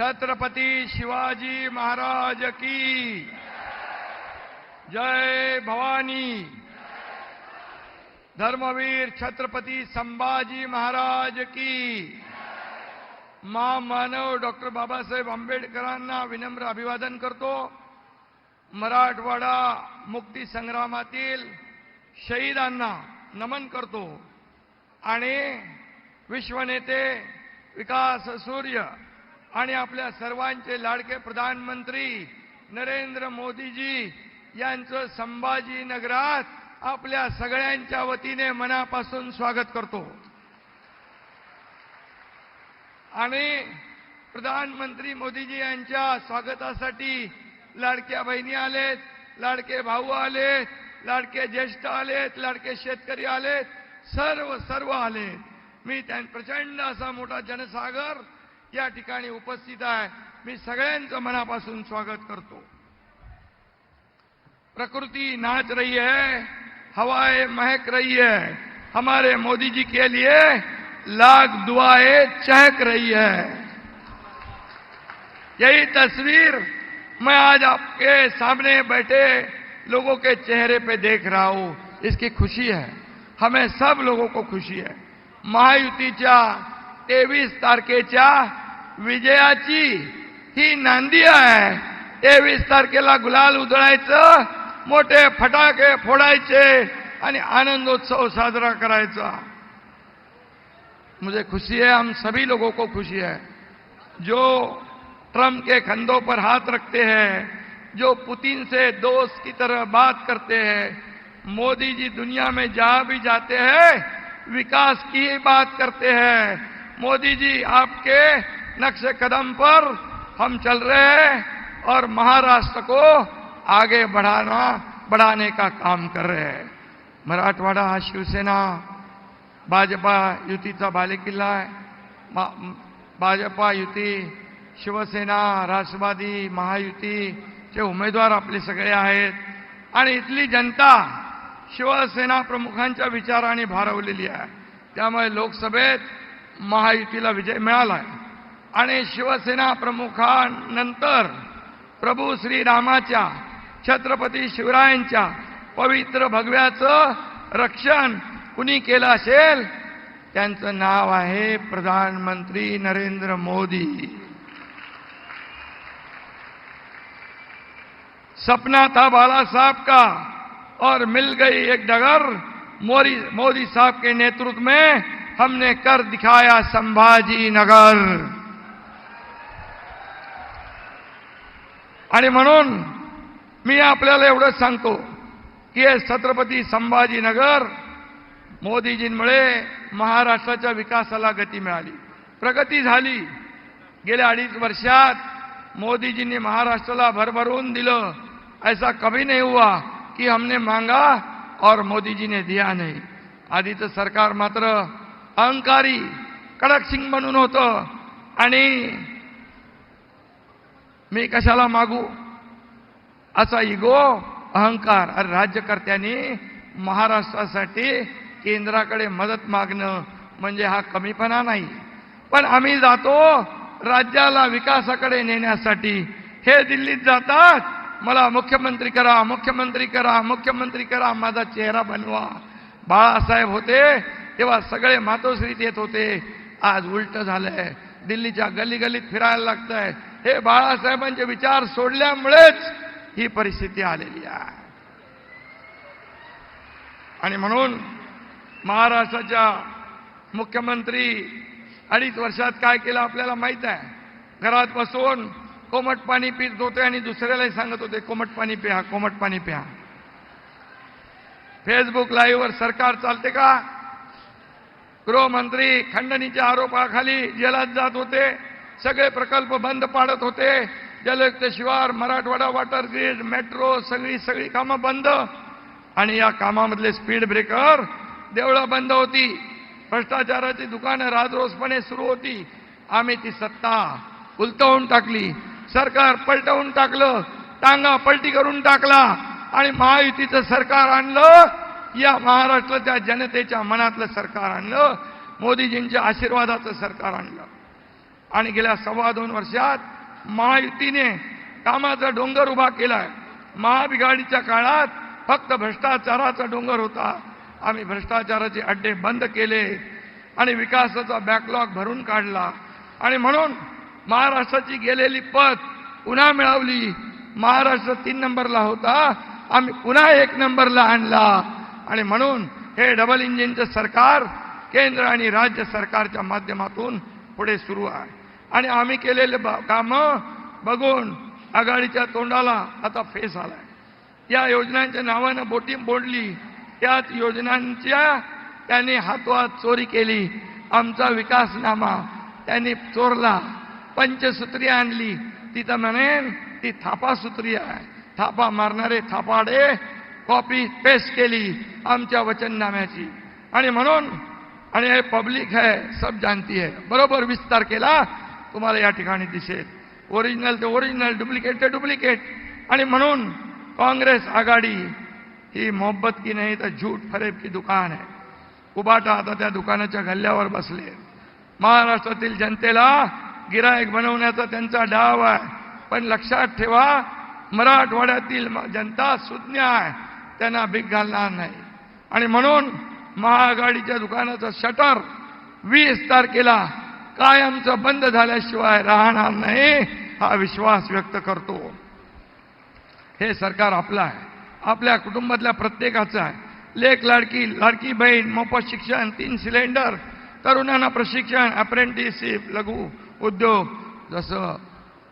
छत्रपती शिवाजी महाराज की। जय भवानी। धर्मवीर छत्रपती संभाजी महाराज की। महामानव डॉक्टर बाबासाहेब आंबेडकरांना विनम्र अभिवादन करतो. मराठवाडा मुक्ती संग्रामातील शहीदांना नमन करतो. आणि विश्वनेते विकास सूर्य आणि आपल्या सर्वांचे लाडके प्रधानमंत्री नरेंद्र मोदीजी यांचं संभाजीनगरात आपल्या सगळ्यांच्या वतीने मनापासून स्वागत करतो. आणि प्रधानमंत्री मोदीजी यांच्या स्वागतासाठी लाडक्या बहिणी आलेत लाडके भाऊ आलेत लाडके ज्येष्ठ आलेत लाडके शेतकरी आलेत सर्व सर्व आलेत. मी त्या प्रचंड असा मोठा जनसागर या उपस्थित आहे. मी सगळ्यांचं मनापासून स्वागत करतो. प्रकृति नाच रही है, हवाएँ महक रही है, हमारे मोदी जी के लिए लाख दुआएँ चहक रही है। यही तस्वीर मैं आज आपके सामने बैठे लोगों के चेहरे पे देख रहा हूँ। इसकी खुशी है। हमें सब लोगों को खुशी आहे महायुतीच्या तेवीस तारखेच्या विजयाची ही नांदी आहे. तेवीस तारखेला गुलाल उधळायचं, मोठे फटाके आणि आनंदोत्सव साजरा करायचा. मुझे खुशी है, हम सभी लोगों को खुशी है. जो ट्रंप के कंधों पर हाथ रखते हैं, जो पुतिन से दोस्त की तरह बात करते हैं, मोदी जी दुनिया में जहाँ भी जाते हैं, विकास की ही बात करते हैं। मोदी जी आपके नक्श कदम पर हम चल रहे हैं और महाराष्ट्र को आगे बढ़ाना बढ़ाने का काम कर रहे हैं। मराठवाडा हा शिवसेना भाजपा युतीचा बालेकिल्ला आहे मा- भाजपा युती शिवसेना राष्ट्रवादी महायुतीचे उमेदवार आपले सगळे आहेत। आणि इथली जनता शिवसेना प्रमुखांच्या विचाराने भारवलेली आहे। त्यामुळे लोकसभेत महायुतीला विजय मिळाला आहे। आणि शिवसेना प्रमुखांनंतर प्रभू श्रीरामाच्या छत्रपती शिवरायांच्या पवित्र भगव्याचं रक्षण कुणी केलं असेल? त्यांचं नाव आहे प्रधानमंत्री नरेंद्र मोदी. सपना था बाला साहब का? और मिल गई एक डगर मोदी मोदी साहब के नेतृत्व में हमने कर दिखाया संभाजी नगर आणि म्हणून मी आपल्याला एवढंच सांगतो की हे छत्रपती संभाजीनगर मोदीजींमुळे महाराष्ट्राच्या विकासाला गती मिळाली. प्रगती झाली. गेल्या अडीच वर्षात मोदीजींनी महाराष्ट्राला भरभरून दिलं. ऐसा कभी नाही हुआ की हमने मांगा और मोदीजीने दिया नाही. आधीचं सरकार मात्र अहंकारी कडक सिंग म्हणून होतं. आणि मी कशाला मागू? असा इगो अहंकार अरे राज्यकर्त्यांनी महाराष्ट्रासाठी केंद्राकडे मदत मागणं म्हणजे हा कमीपणा नाही. पण आम्ही जातो राज्याला विकासाकडे नेण्यासाठी. हे दिल्लीत जातात. मला मुख्यमंत्री करा मुख्यमंत्री करा मुख्यमंत्री करा माझा चेहरा बनवा. बाळासाहेब होते तेव्हा सगळे मातोश्रीत येत होते. आज उलट झालंय. दिल्लीच्या गल्ली गल्लीत फिरायला लागतंय. हे बाळासाहेबांचे विचार सोडल्यामुळेच ही परिस्थिती आलेली आहे. आणि म्हणून महाराष्ट्राच्या मुख्यमंत्री अडीच वर्षात काय केलं आपल्याला माहीत आहे? घरात बसून कोमट पाणी पित होते आणि दुसऱ्यालाही सांगत होते कोमट पाणी प्या कोमट पाणी प्या. फेसबुक लाईव्हवर सरकार चालते का? गृहमंत्री खंडणीच्या आरोपाखाली जेलात जात होते. सगळे प्रकल्प बंद पाडत होते. जलयुक्त शिवार मराठवाडा वॉटर ग्रीड मेट्रो सगळी सगळी कामं बंद. आणि या कामामधले स्पीड ब्रेकर देवळं बंद होती. भ्रष्टाचाराची दुकानं राजरोसपणे सुरू होती. आम्ही ती सत्ता उलटवून टाकली. सरकार पलटवून टाकलं. टांगा पलटी करून टाकला. आणि महायुतीचं सरकार आणलं. या महाराष्ट्राच्या जनतेच्या मनातलं सरकार आणलं. मोदीजींच्या आशीर्वादाचं सरकार आणलं. आणि गेल्या सव्वा दोन वर्षात महायुतीने कामाचा डोंगर उभा केलाय. महाबिघाडीच्या काळात फक्त भ्रष्टाचाराचा डोंगर होता. आम्ही भ्रष्टाचाराचे अड्डे बंद केले आणि विकासाचा बॅकलॉग भरून काढला. आणि म्हणून महाराष्ट्राची गेलेली पद पुन्हा मिळवली. महाराष्ट्र तीन नंबरला होता. आम्ही पुन्हा एक नंबरला आणला. आणि म्हणून हे डबल इंजिनचं सरकार केंद्र आणि राज्य सरकारच्या माध्यमातून पुढे सुरू आहे. आणि आम्ही केलेले कामं बघून आघाडीच्या तोंडाला आता फेस आलाय. या योजनांच्या नावानं बोटी बोडली त्याच योजनांच्या त्यांनी हातोहात चोरी केली. आमचा विकासनामा त्यांनी चोरला. पंचसूत्री आणली. तिथं म्हणेन ती थापासूत्री आहे. थापा मारणारे थापाडे कॉपी पेस्ट केली आमच्या वचननाम्याची. आणि म्हणून आणि हे पब्लिक है सब जानती है बरोबर विस्तार केला. तुम्हाला या ठिकाणी दिसेल. ओरिजिनल ते ओरिजिनल डुप्लिकेट ते डुप्लिकेट आणि म्हणून काँग्रेस आघाडी ही मोहब्बत की नाही तर झूठ फरेब की दुकान आहे. उबाटा आता त्या दुकानाच्या गल्ल्यावर बसले. महाराष्ट्रातील जनतेला गिरायक बनवण्याचा त्यांचा डाव आहे. पण लक्षात ठेवा मराठवाड्यातील म- जनता सुज्ञ आहे. त्यांना भीक घालणार नाही. आणि म्हणून महाआघाडीच्या दुकानाचं शटर वीस तारखेला कायमचं बंद झाल्याशिवाय राहणार नाही हा विश्वास व्यक्त करतो. हे सरकार आपलं आहे. आपल्या कुटुंबातल्या प्रत्येकाचं आहे. लेख लाडकी लाडकी बहीण मोफत शिक्षण तीन सिलेंडर तरुणांना प्रशिक्षण अप्रेंटिसशिप लघु उद्योग. जसं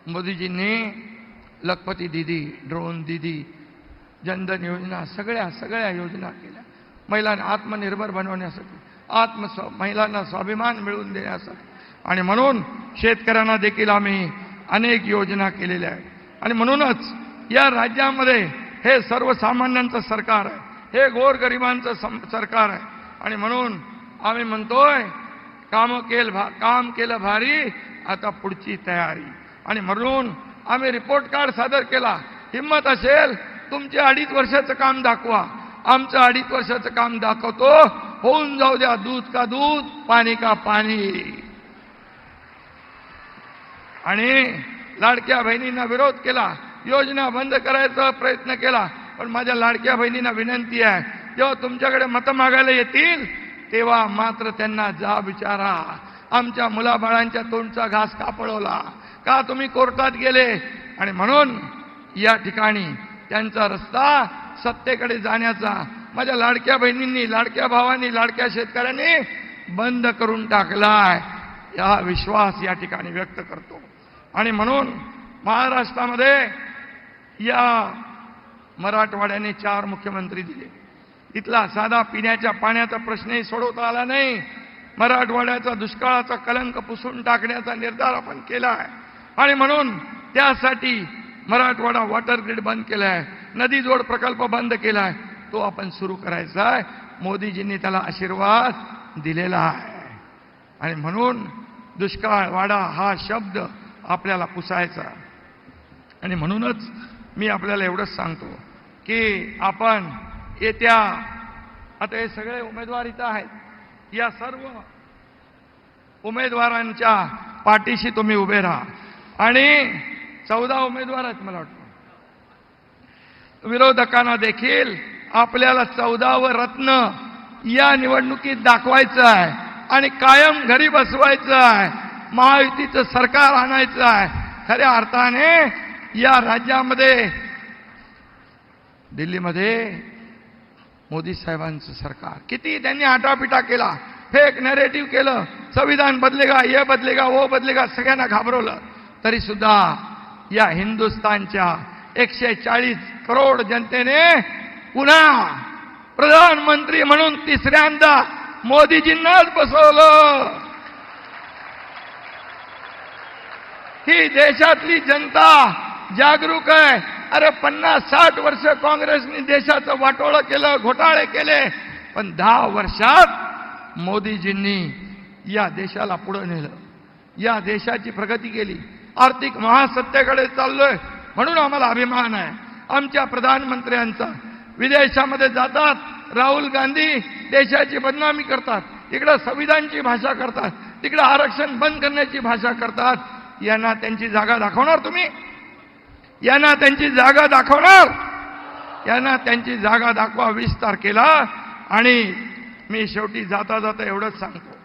मोदीजींनी लखपती दिदी ड्रोन दिदी जनधन योजना सगळ्या सगळ्या योजना केल्या. महिलांना आत्मनिर्भर बनवण्यासाठी आत्म महिलांना स्वाभिमान मिळवून देण्यासाठी. आणि म्हणून शेतकऱ्यांना देखील आम्ही अनेक योजना केलेल्या आहेत. आणि म्हणूनच या राज्यामध्ये हे सर्वसामान्यांचं सरकार आहे. हे गोरगरिबांचं सम- सरकार आहे. आणि म्हणून आम्ही म्हणतोय काम केलं भा काम केलं भारी आता पुढची तयारी. आणि म्हणून आम्ही रिपोर्ट कार्ड सादर केला. हिंमत असेल तुमचे अडीच वर्षाचं काम दाखवा. आमचं अडीच वर्षाचं काम दाखवतो. होऊन जाऊ द्या दूध का दूध पाणी का पाणी. आणि लाडक्या बहिणींना विरोध केला. योजना बंद करायचा प्रयत्न केला. पण माझ्या लाडक्या बहिणींना विनंती आहे जेव्हा तुमच्याकडे मतं मागायला येतील तेव्हा मात्र त्यांना जा विचारा. आमच्या मुलाबाळांच्या तोंडचा घास का पळवला? का तुम्ही कोर्टात गेले? आणि म्हणून या ठिकाणी त्यांचा रस्ता सत्तेकडे जाण्याचा माझ्या लाडक्या बहिणींनी लाडक्या भावांनी लाडक्या शेतकऱ्यांनी बंद करून टाकलाय. या विश्वास या ठिकाणी व्यक्त करतो. आणि म्हणून महाराष्ट्रामध्ये या मराठवाड्याने चार मुख्यमंत्री दिले. इथला साधा पिण्याच्या पाण्याचा प्रश्नही सोडवता आला नाही. मराठवाड्याचा दुष्काळाचा कलंक पुसून टाकण्याचा निर्धार आपण केला आहे. आणि म्हणून त्यासाठी मराठवाडा वॉटर ग्रीड बंद केला आहे नदी जोड प्रकल्प बंद केला आहे तो आपण सुरू करायचा आहे. मोदीजींनी त्याला आशीर्वाद दिलेला आहे. आणि म्हणून दुष्काळ वाडा हा शब्द आपल्याला पुसायचा. आणि म्हणूनच मी आपल्याला एवढंच सांगतो की आपण येत्या आता हे सगळे उमेदवार इथं आहेत या सर्व उमेदवारांच्या पाठीशी तुम्ही उभे राहा. आणि चौदा उमेदवार आहेत मला वाटतं. विरोधकांना देखील आपल्याला चौदावं रत्न या निवडणुकीत दाखवायचं आहे आणि कायम घरी बसवायचं आहे. महायुतीचं सरकार आणायचं आहे. खऱ्या अर्थाने या राज्यामध्ये दिल्लीमध्ये मोदी साहेबांचं सरकार. किती त्यांनी आटापिटा केला फेक नॅरेटिव्ह केलं संविधान बदलेगा ये बदलेगा वो बदलेगा सगळ्यांना घाबरवलं. तरी सुद्धा या हिंदुस्थानच्या एकशे चाळीस करोड जनतेने पुन्हा प्रधानमंत्री म्हणून तिसऱ्यांदा मोदीजींनाच बसवलं. ही देशातली जनता जागरूक आहे. अरे पन्नास साठ वर्ष काँग्रेसनी देशाचं वाटोळं केलं घोटाळे केले पण दहा वर्षात मोदीजींनी या देशाला पुढे नेलं. या देशाची प्रगती केली. आर्थिक महासत्तेकडे चाललोय म्हणून आम्हाला अभिमान आहे. आमच्या प्रधानमंत्र्यांचा. विदेशामध्ये जातात. राहुल गांधी देशाची बदनामी करतात. तिकडं संविधानची भाषा करतात. तिकडं आरक्षण बंद करण्याची भाषा करतात. यांना त्यांची जागा दाखवणार तुम्ही? यांना त्यांची जागा दाखवणार? यांना त्यांची जागा दाखवा वीस तारखेला आणि मी शेवटी जाता जाता एवढंच सांगतो.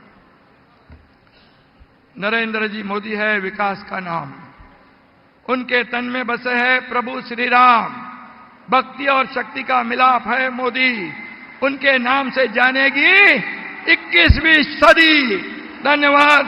नरेंद्र जी मोदी है विकास का नाम. उनके तन में बसे है प्रभु श्री राम भक्ति और शक्ति का मिलाप है मोदी. उनके नाम से जानेगी 21वीं सदी. धन्यवाद।